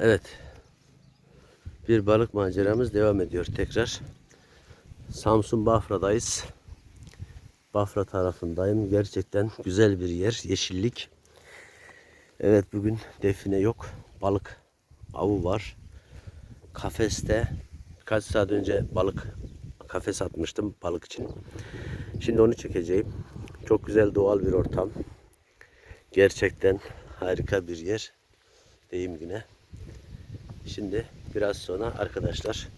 Evet. Bir balık maceramız devam ediyor tekrar. Samsun Bafra'dayız. Bafra tarafındayım. Gerçekten güzel bir yer. Yeşillik. Evet bugün define yok. Balık avı var. Kafeste birkaç saat önce balık kafes atmıştım balık için. Şimdi onu çekeceğim. Çok güzel doğal bir ortam. Gerçekten harika bir yer. Deyim yine. Şimdi biraz sonra arkadaşlar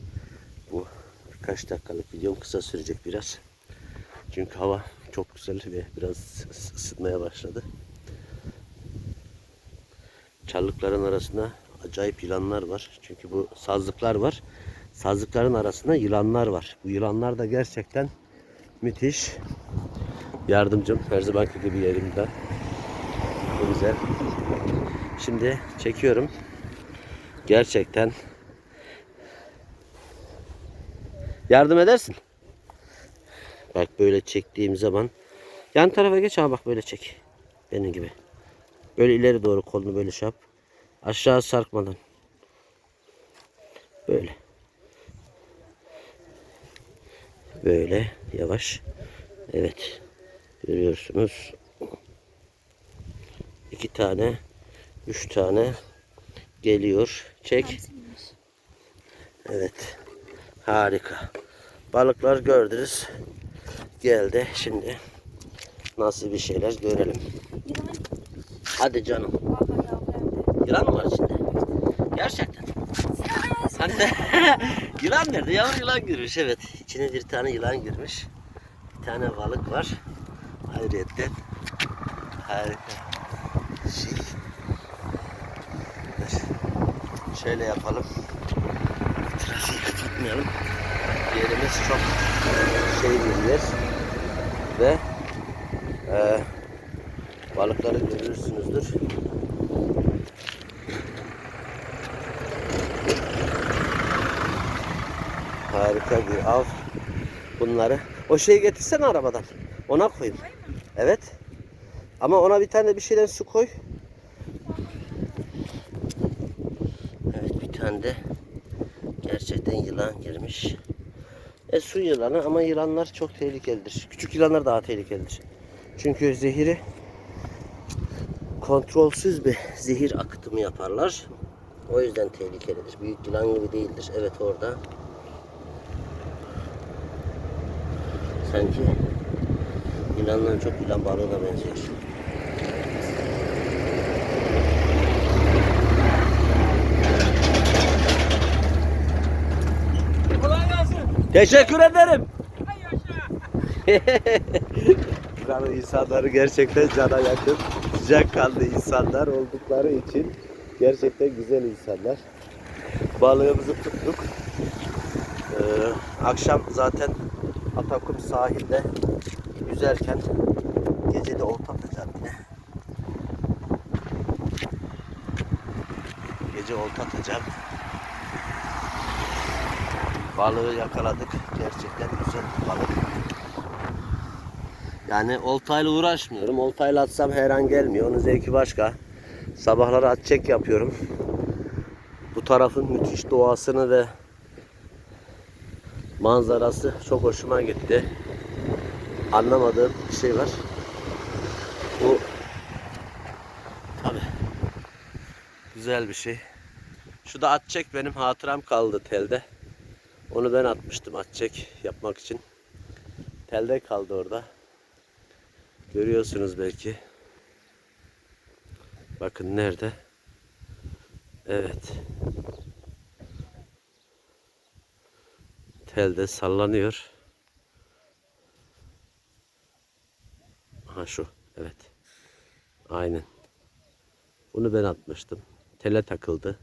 bu birkaç dakikalık videom kısa sürecek biraz. Çünkü hava çok güzel ve biraz ıs- ısıtmaya başladı. Çalılıkların arasında acayip yılanlar var. Çünkü bu sazlıklar var. Sazlıkların arasında yılanlar var. Bu yılanlar da gerçekten müthiş. Yardımcım her zamanki gibi yerimde. Güzel. Şimdi çekiyorum. Gerçekten yardım edersin. Bak böyle çektiğim zaman yan tarafa geç abi bak böyle çek. Benim gibi. Böyle ileri doğru kolunu böyle şey yap. Aşağı sarkmadan. Böyle. Böyle yavaş. Evet. Görüyorsunuz. İki tane, üç tane geliyor. Çek. Evet. Harika. Balıklar gördünüz. Geldi. Şimdi nasıl bir şeyler görelim. Hadi canım. Yılan mı var içinde? Gerçekten. Hani de yılan nerede? Yavru yılan girmiş. Evet. İçine bir tane yılan girmiş. Bir tane balık var. Ayrıyetten harika. Şey. Dur. Şöyle yapalım. Trafiği tutmayalım. Yerimiz çok şey bir yer. Ve e, balıkları görürsünüzdür. Harika bir av. Bunları. O şeyi getirsene arabadan. Ona koyayım. Evet. Ama ona bir tane bir şeyden su koy. De gerçekten yılan girmiş. E su yılanı ama yılanlar çok tehlikelidir. Küçük yılanlar daha tehlikelidir. Çünkü zehiri kontrolsüz bir zehir akıtımı yaparlar. O yüzden tehlikelidir. Büyük yılan gibi değildir. Evet orada. Sanki yılandan çok yılan balığına benziyor. Teşekkür ederim. Buranın insanları gerçekten cana yakın, sıcakkanlı insanlar oldukları için gerçekten güzel insanlar. Balığımızı tuttuk. Ee, akşam zaten Atakum sahilde yüzerken gece de olta atacağım yine. Gece olta atacağım. Balığı yakaladık. Gerçekten güzel bir balık. Yani oltayla uğraşmıyorum. Oltayla atsam her an gelmiyor. Onun zevki başka. Sabahları at çek yapıyorum. Bu tarafın müthiş doğasını ve manzarası çok hoşuma gitti. Anlamadığım bir şey var. Bu tabi güzel bir şey. Şu da at çek benim hatıram kaldı telde. Onu ben atmıştım at çek yapmak için. Telde kaldı orada. Görüyorsunuz belki. Bakın nerede? Evet. Telde sallanıyor. Ha şu. Evet. Aynen. Bunu ben atmıştım. Tele takıldı.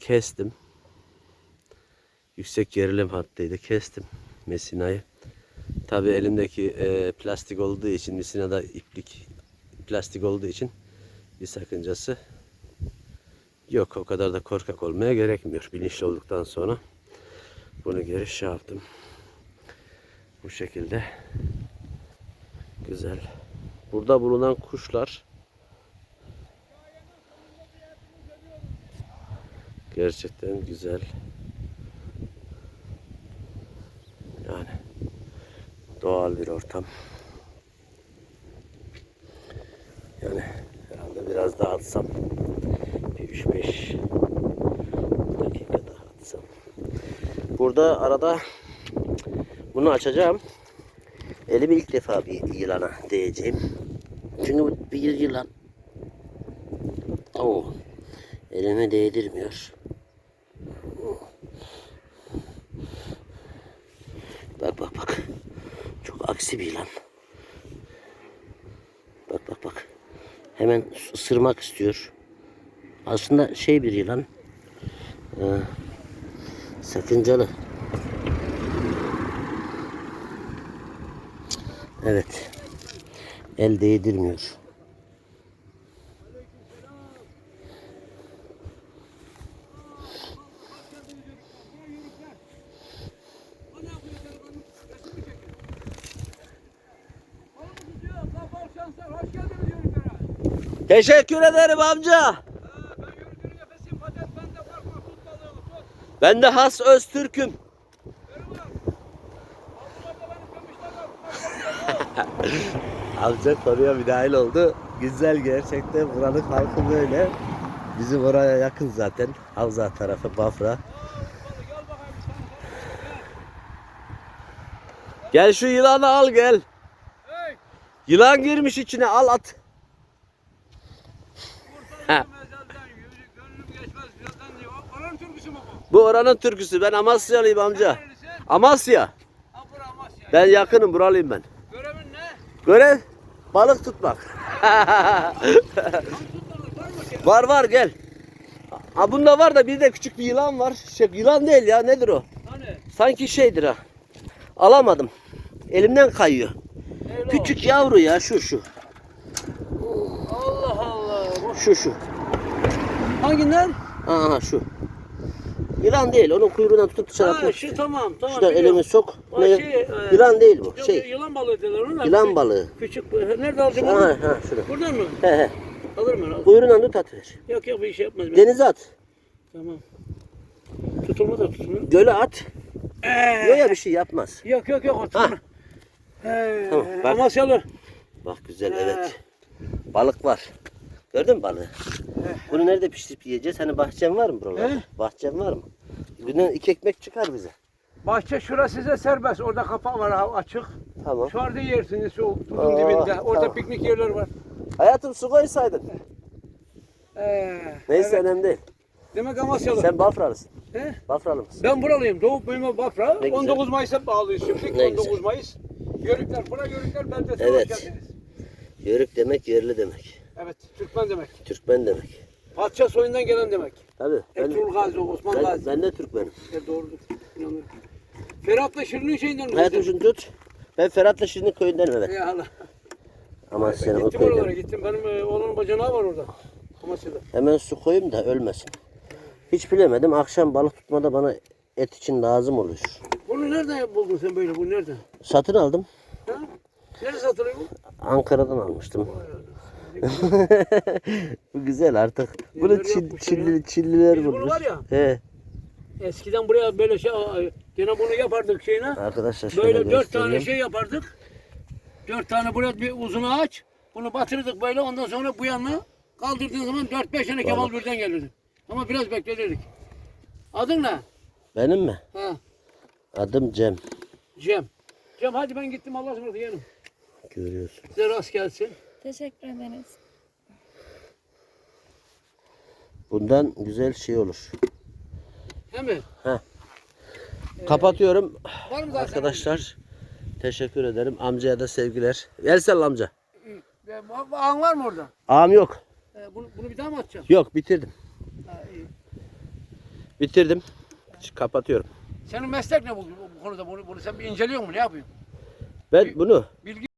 Kestim. Yüksek gerilim hattıydı. Kestim mesinayı. Tabi elimdeki e, plastik olduğu için misinada iplik plastik olduğu için bir sakıncası yok. O kadar da korkak olmaya gerekmiyor. Bilinçli olduktan sonra bunu geri şey yaptım. Bu şekilde güzel. Burada bulunan kuşlar Gerçekten güzel. Doğal bir ortam. Yani herhalde biraz daha atsam bir 3-5 dakika daha atsam. Burada arada bunu açacağım. Elimi ilk defa bir yılana değeceğim. Çünkü bir yılan. Oo. Elime değdirmiyor. Bak bak bak. Çok aksi bir yılan. Bak bak bak. Hemen ısırmak istiyor. Aslında şey bir yılan. Ee, sakıncalı. Evet. El değdirmiyor. Teşekkür ederim amca. Ha, ben de has Öztürk'üm. Amca konuya müdahil oldu. Güzel gerçekten buranın halkı böyle. Bizim oraya yakın zaten. Havza tarafı Bafra. Gel şu yılanı al gel. Yılan girmiş içine al at. Bu? Oranın türküsü. Ben Amasyalıyım amca. Amasya. Ben yakınım buralıyım ben. Görevin ne? Görev balık tutmak. Var var gel. Ha bunda var da bir de küçük bir yılan var. Şey, yılan değil ya nedir o? Hani? Sanki şeydir ha. Alamadım. Elimden kayıyor. O? Küçük yavru ya şu şu. Şu şu. Hanginden? Aha şu. Yılan değil. Onun kuyruğundan tutup dışarı Ha atmak şu istedim. tamam tamam. Şuradan biliyorum. elimi sok. O Ne? şey, e, Yılan değil bu. Yok, Şey. Yılan balığı derler ona. Yılan Küçük- balığı. Küçük. Nerede alacağım Ha onu? ha şurada. Buradan mı? He he. Alırım ben. alırım. Kuyruğundan tut atıver. Yok yok bir şey yapmaz. ben. Denize at. Tamam. Tutulma da tutulma. Göle at. Ee, Yok ya bir şey yapmaz. Yok yok yok. Ha. Ee, Tamam, bak. Amasyalı. Bak güzel He. evet. Balık var. Gördün mü balığı? Bunu nerede pişirip yiyeceğiz? Hani bahçen var mı buralarda? He. Bahçen var mı? Günden iki ekmek çıkar bize. Bahçe şurası size serbest. Orada kapağı var ha- açık. Tamam. Şu arada yersiniz şu tuzun Aa, dibinde. Orada tamam. piknik yerler var. Hayatım su koysaydın. Ee, Neyse evet. önemli değil. Demek Amasyalı. Sen Bafralısın. He? Bafralı mısın? Ben buralıyım. Doğup büyüme Bafra. Ne güzel. 19 Mayıs'a bağlıyız şimdi. Ne 19 güzel. Mayıs. Yörükler. Bura Yörükler beldesine Evet. hoş geldiniz. Yörük demek yerli demek. Evet. Türkmen demek. Türkmen demek. Padişah soyundan gelen demek. Tabii. Ben, Ertuğrul Gazi, Osman ben, Gazi. ben de Türkmenim. E, doğrudur. İnanıyorum. Ferhat'la Şirin'in şeyinden mi? Hayatım şunu tut. Ben Ferhat'la Şirin'in köyündenim evet. Ya Allah. Ama senin o Gittim oralara köyden. gittim. Benim e, oğlanın bacanağı var orada. Amasya'da. Hemen su koyayım da ölmesin. Hiç bilemedim. Akşam balık tutmada bana et için lazım oluyor. Bunu nereden buldun sen böyle? Bu nereden? Satın aldım. Ha? Nerede satılıyor bu? Ankara'dan almıştım. Vay. Bu güzel artık. Bunu Neler ya? Çinliler Biz bunu bulmuş. var ya- He. Eskiden buraya böyle şey, gene bunu yapardık şeyine. Arkadaşlar şöyle Böyle dört göstereyim. tane şey yapardık. Dört tane buraya bir uzun ağaç. Bunu batırırdık böyle ondan sonra bu yanına kaldırdığın zaman dört beş tane kemal birden gelirdi. Ama biraz bekletirdik. Adın ne? Benim mi? Ha, Adım Cem. Cem. Cem hadi ben gittim Allah'a ısmarladık yeğenim. Görüyorsun. Size rast gelsin. Teşekkür ederiz. Bundan güzel şey olur. He mi? Kapatıyorum. Var mı zaten? Arkadaşlar teşekkür ederim. Amcaya da sevgiler. El salla amca. E, bu Ağın var mı orada? Ağam yok. E, bunu, bunu bir daha mı atacağım? Yok bitirdim. Ha, iyi. Bitirdim. Kapatıyorum. Senin meslek ne bu, bu konuda? Bunu, bunu sen bir inceliyor musun? Ne yapıyorsun? Ben bunu Bilgi